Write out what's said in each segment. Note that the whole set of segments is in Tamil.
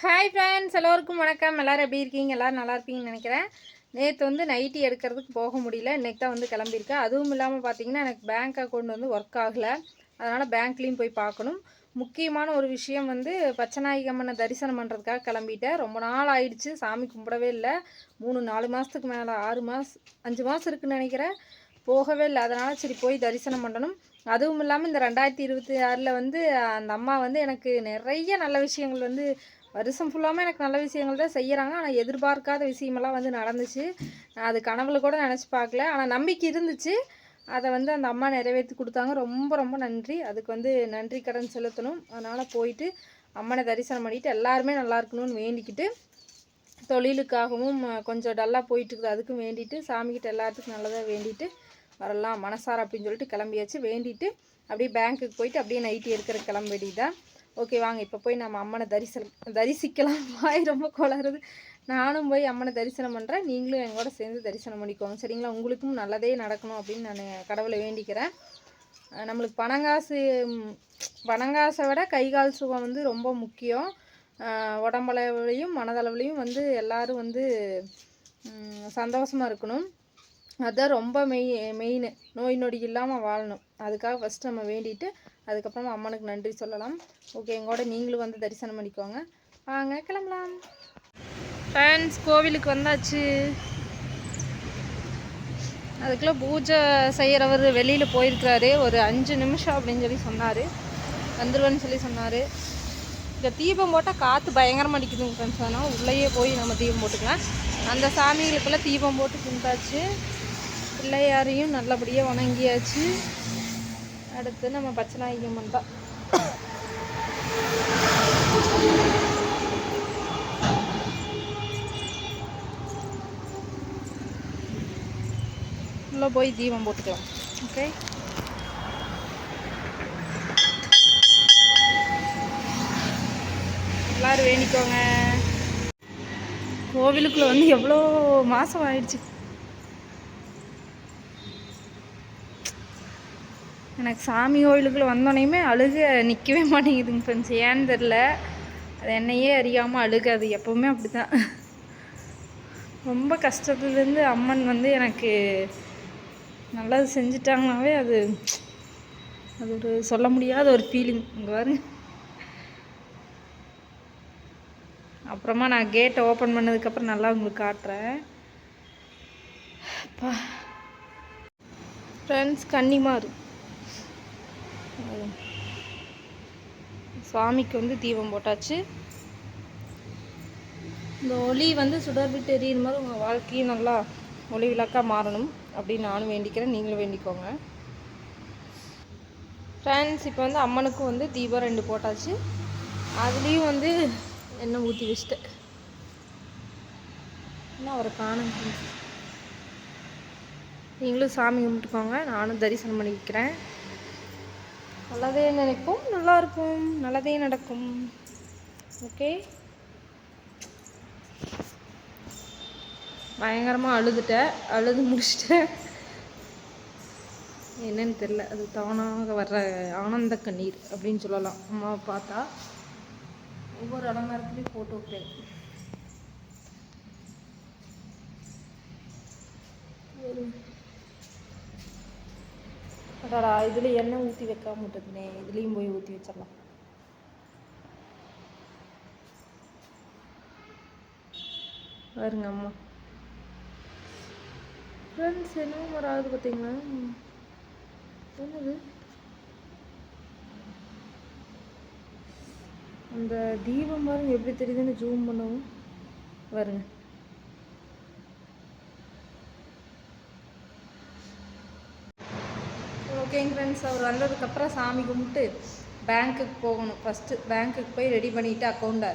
ஹாய் ஃப்ரெண்ட்ஸ் எல்லோருக்கும் வணக்கம். எல்லோரும் எப்படி இருக்கீங்க? எல்லோரும் நல்லா இருப்பீங்கன்னு நினைக்கிறேன். நேற்று வந்து நைட்டி எடுக்கிறதுக்கு போக முடியல. இன்றைக்கி தான் வந்து கிளம்பியிருக்கேன். அதுவும் இல்லாமல் பார்த்தீங்கன்னா எனக்கு பேங்க் அக்கௌண்ட் வந்து ஒர்க் ஆகலை. அதனால் பேங்க்லேயும் போய் பார்க்கணும். முக்கியமான ஒரு விஷயம் வந்து பச்சநாயகம்மனை தரிசனம் பண்ணுறதுக்காக கிளம்பிட்டேன். ரொம்ப நாள் ஆயிடுச்சு. சாமி கும்பிடவே இல்லை. மூணு நாலு மாதத்துக்கு மேலே ஆறு மாதம் அஞ்சு மாதம் இருக்குன்னு நினைக்கிறேன். போகவே இல்லை. அதனால் சரி போய் தரிசனம் பண்ணணும். அதுவும் இல்லாமல் இந்த ரெண்டாயிரத்தி இருபத்தி ஆறில் வந்து அந்த அம்மா வந்து எனக்கு நிறைய நல்ல விஷயங்கள் வந்து வருஷம் ஃபுல்லாமல் எனக்கு நல்ல விஷயங்கள் தான் செய்கிறாங்க ஆனால் எதிர்பார்க்காத விஷயமெல்லாம் வந்து நடந்துச்சு. நான் அது கனவுல கூட நினச்சி பார்க்கல. ஆனால் நம்பிக்கை இருந்துச்சு. அதை வந்து அந்த அம்மா நிறைவேற்றி கொடுத்தாங்க. ரொம்ப ரொம்ப நன்றி. அதுக்கு வந்து நன்றி கடன் செலுத்தணும். அதனால் போயிட்டு அம்மனை தரிசனம் பண்ணிவிட்டு எல்லாருமே நல்லா இருக்கணும்னு வேண்டிக்கிட்டு தொழிலுக்காகவும் கொஞ்சம் டல்லாக போயிட்டுருக்குது அதுக்கும் வேண்டிட்டு சாமிக்கிட்ட எல்லாத்துக்கும் நல்லதாக வேண்டிட்டு வரலாம். மனசார அப்படின்னு சொல்லிட்டு கிளம்பியாச்சு. வேண்டிட்டு அப்படியே பேங்க்குக்கு போயிட்டு அப்படியே நைட்டு எடுக்கிற கிளம்ப தான் ஓகே வாங்க இப்போ போய் நம்ம அம்மனை தரிசனம் தரிசிக்கலாம். வாய் ரொம்ப குளருது நானும் போய் அம்மனை தரிசனம் பண்ணுறேன் நீங்களும் எங்கூட சேர்ந்து தரிசனம் பண்ணிக்கோங்க. சரிங்களா? உங்களுக்கும் நல்லதே நடக்கணும் அப்படின்னு நான் கடவுளை வேண்டிக்கிறேன். நம்மளுக்கு பணங்காசு பணங்காசை விட கை கால் சுகம் வந்து ரொம்ப முக்கியம். உடம்பளவுலையும் மனதளவுலையும் வந்து எல்லோரும் வந்து சந்தோஷமாக இருக்கணும். அதுதான் ரொம்ப மெய் மெயின் நோய் நொடி இல்லாமல் வாழணும். அதுக்காக ஃபஸ்ட்டு நம்ம வேண்டிட்டு அதுக்கப்புறமா அம்மனுக்கு நன்றி சொல்லலாம். ஓகே எங்கூட நீங்களும் வந்து தரிசனம் பண்ணிக்கோங்க. வாங்க கிளம்பலாம். ஃப்ரெண்ட்ஸ் கோவிலுக்கு வந்தாச்சு. அதுக்குள்ளே பூஜை செய்கிறவர் வெளியில் போயிருக்கிறாரு. ஒரு அஞ்சு நிமிஷம் அப்படின்னு சொல்லி சொன்னார். வந்துடுவேன்னு சொல்லி சொன்னார். இந்த தீபம் போட்டால் காற்று பயங்கரமாக அடிக்குதுங்க ஃப்ரெண்ட்ஸ் அதனால் உள்ளேயே போய் நம்ம தீபம் போட்டுக்கலாம். அந்த சாமிகளுக்கெல்லாம் தீபம் போட்டு கும்பிட்டாச்சு. பிள்ளையாரையும் நல்லபடியாக வணங்கியாச்சு. அடுத்து நம்ம பச்சநாயகம்மன் தான் உள்ளே போய் தீபம் போட்டுக்கலாம். ஓகே? எல்லோரும் வேண்டிக்கோங்க. கோவிலுக்குள்ளே வந்து எவ்வளோ மாதம் ஆயிடுச்சு. எனக்கு சாமி கோயிலுக்குள்ளே வந்தோடனையுமே அழுக நிற்கவே மாட்டேங்குதுங்க ஃப்ரெண்ட்ஸ் ஏன்னு தெரில அது என்னையே அறியாமல் அழுக அது எப்போவுமே அப்படி தான் ரொம்ப கஷ்டத்துலேருந்து அம்மன் வந்து எனக்கு நல்லது செஞ்சிட்டாங்கனாவே அது அது ஒரு சொல்ல முடியாத ஒரு ஃபீலிங் இங்கே பாருங்க. அப்புறமா நான் கேட்டை ஓப்பன் பண்ணதுக்கப்புறம் நல்லா உங்களுக்கு காட்டுறேன். ஃப்ரெண்ட்ஸ் கன்னிமாரு. சாமிக்கு வந்து தீபம் போட்டாச்சு. இந்த ஒளி வந்து சுடர்விட்டு எரியிற மாதிரி உங்கள் வாழ்க்கையும் நல்லா ஒளி விளக்காக மாறணும் அப்படின்னு நானும் வேண்டிக்கிறேன். நீங்களும் வேண்டிக்கோங்க. ஃப்ரெண்ட்ஸ் இப்போ வந்து அம்மனுக்கும் வந்து தீபம் ரெண்டு போட்டாச்சு. அதுலேயும் வந்து எண்ணெய் ஊற்றி வச்சுட்டேன். இன்னும் அவரை காணும்? நீங்களும் சாமி கும்பிட்டுக்கோங்க. நானும் தரிசனம் பண்ணிக்கிறேன். நல்லதே நினைப்போம் நல்லா இருக்கும் நல்லதே நடக்கும். ஓகே பயங்கரமாக அழுதுட்டேன் அழுது முடிச்சிட்டேன் என்னன்னு தெரில அது தானாக வர்ற ஆனந்த கண்ணீர் அப்படின்னு சொல்லலாம். அம்மாவை பார்த்தா ஒவ்வொரு அலங்காரத்துலேயும் ஃபோட்டோ வைப்பேன் ஒரு அடாடா இதில் எண்ணெய் ஊற்றி வைக்காம விட்டுருந்தே இதுலேயும் போய் ஊற்றி வச்சிடலாம். பாருங்க அம்மா. ஃப்ரெண்ட்ஸ் என்னமோ வராது பார்த்தீங்களா என்னது? அந்த தீபம் பாருங்க எப்படி தெரியுதுன்னு ஜூம் பண்ணவும். வருங்க. ஓகேங்க ஃப்ரெண்ட்ஸ் அவர் வந்ததுக்கப்புறம் சாமி கும்பிட்டு பேங்க்குக்கு போகணும். ஃபஸ்ட்டு பேங்க்குக்கு போய் ரெடி பண்ணிவிட்டு அக்கௌண்ட்டை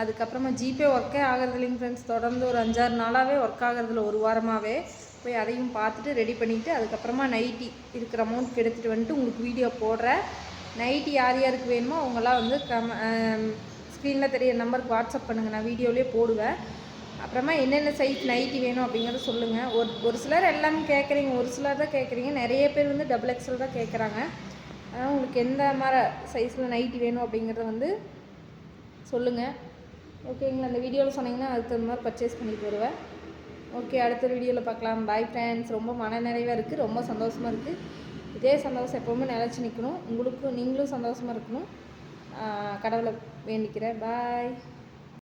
அதுக்கப்புறமா ஜிபே ஒர்க்கே ஆகிறது இல்லைங்க ஃப்ரெண்ட்ஸ் தொடர்ந்து ஒரு அஞ்சாறு நாளாகவே ஒர்க் ஆகிறதுல ஒரு வாரமாகவே போய் அதையும் பார்த்துட்டு ரெடி பண்ணிவிட்டு அதுக்கப்புறமா நைட்டி இருக்கிற அமௌண்ட் எடுத்துகிட்டு வந்துட்டு உங்களுக்கு வீடியோ போடுறேன். நைட்டி யார் யாருக்கு வேணுமோ அவங்களாம் வந்து கம் ஸ்க்ரீனில் தெரிய நம்பருக்கு வாட்ஸ்அப் பண்ணுங்கள் நான் வீடியோலேயே போடுவேன். அப்புறமா என்னென்ன சைஸ் நைட்டி வேணும் அப்படிங்கிறத சொல்லுங்கள் ஒரு ஒரு சிலர் எல்லாமே கேட்குறீங்க ஒரு சிலர் தான் கேட்குறீங்க நிறைய பேர் வந்து டபுள் எக்ஸல் தான் கேட்குறாங்க அதனால் உங்களுக்கு எந்த மாதிரி சைஸில் நைட்டி வேணும் அப்படிங்கிறத வந்து சொல்லுங்கள் ஓகேங்களா அந்த வீடியோவில் சொன்னீங்கன்னா அதுக்கு தகுந்த மாதிரி பர்ச்சேஸ் பண்ணிட்டு வருவேன். ஓகே அடுத்த வீடியோவில் பார்க்கலாம். பாய் ஃப்ரெண்ட்ஸ் ரொம்ப மன நிறைவாக இருக்குது ரொம்ப சந்தோஷமாக இருக்குது இதே சந்தோஷம் எப்போவுமே நிலச்சி நிற்கணும் உங்களுக்கும் நீங்களும் சந்தோஷமாக இருக்கணும். கடவுளை வேண்டிக்கிறேன். பாய்